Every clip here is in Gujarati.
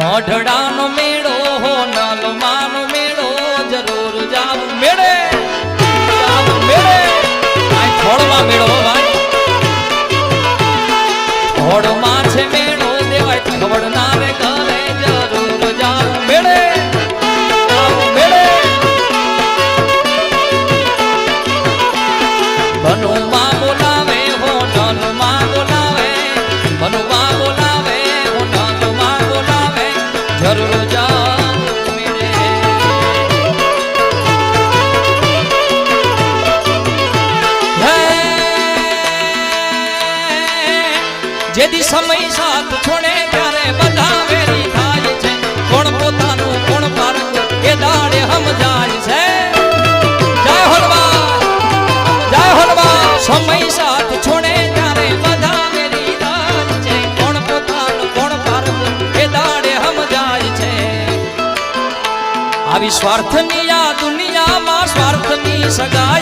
મઢડાનો મેળો હો, નલમાનો મેળો, જરૂર જાવ મેળે. મેળે. આ થોડમાં મેળો ભાઈ. થોડમાં છે મેળો દેવાય ખબરનારે ઘરે, જરૂર જાવ મેળે. મેળે. બનુમાં સમય સાથ છોડે ત્યારે બધા વેરી થાય છે. કોણ પોતાનું, કોણ પારક એ દાડે સમજાય છે. જય હનુમાન જય હનુમાન સમય સાથ છોડે ત્યારે બધા વેરી થાય છે. કોણ પોતાનું, કોણ પારક એ દાડે સમજાય છે. આવી સ્વાર્થની આ દુનિયામાં સ્વાર્થની સગાઈ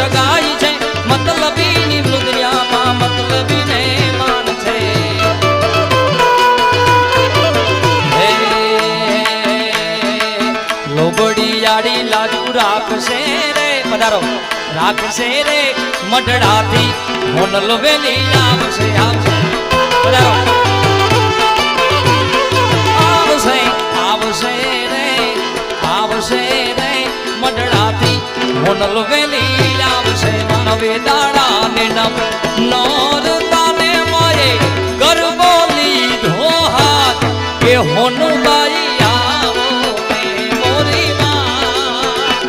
સગાઈ છે, મતલબીની દુનિયામાં મતલબી ને માન છે. લોબડી યાડી લાજુ રાખશે રે, પધારો. રાખશે રે, મઢડાથી હોનલ વેલી આવશે આવશે. પધારો. આવશે આવશે રે આવશે રે, મઢડાથી વેલી આવશે નવે દાડા ને નવ નોર તાને મારે ગરબો લીધો હાથ કે હોનુબાઈ આવો રે મોરી. માં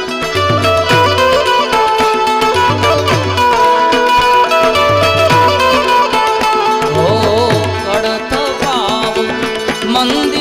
ઓ કડથ ભાવ મંદિર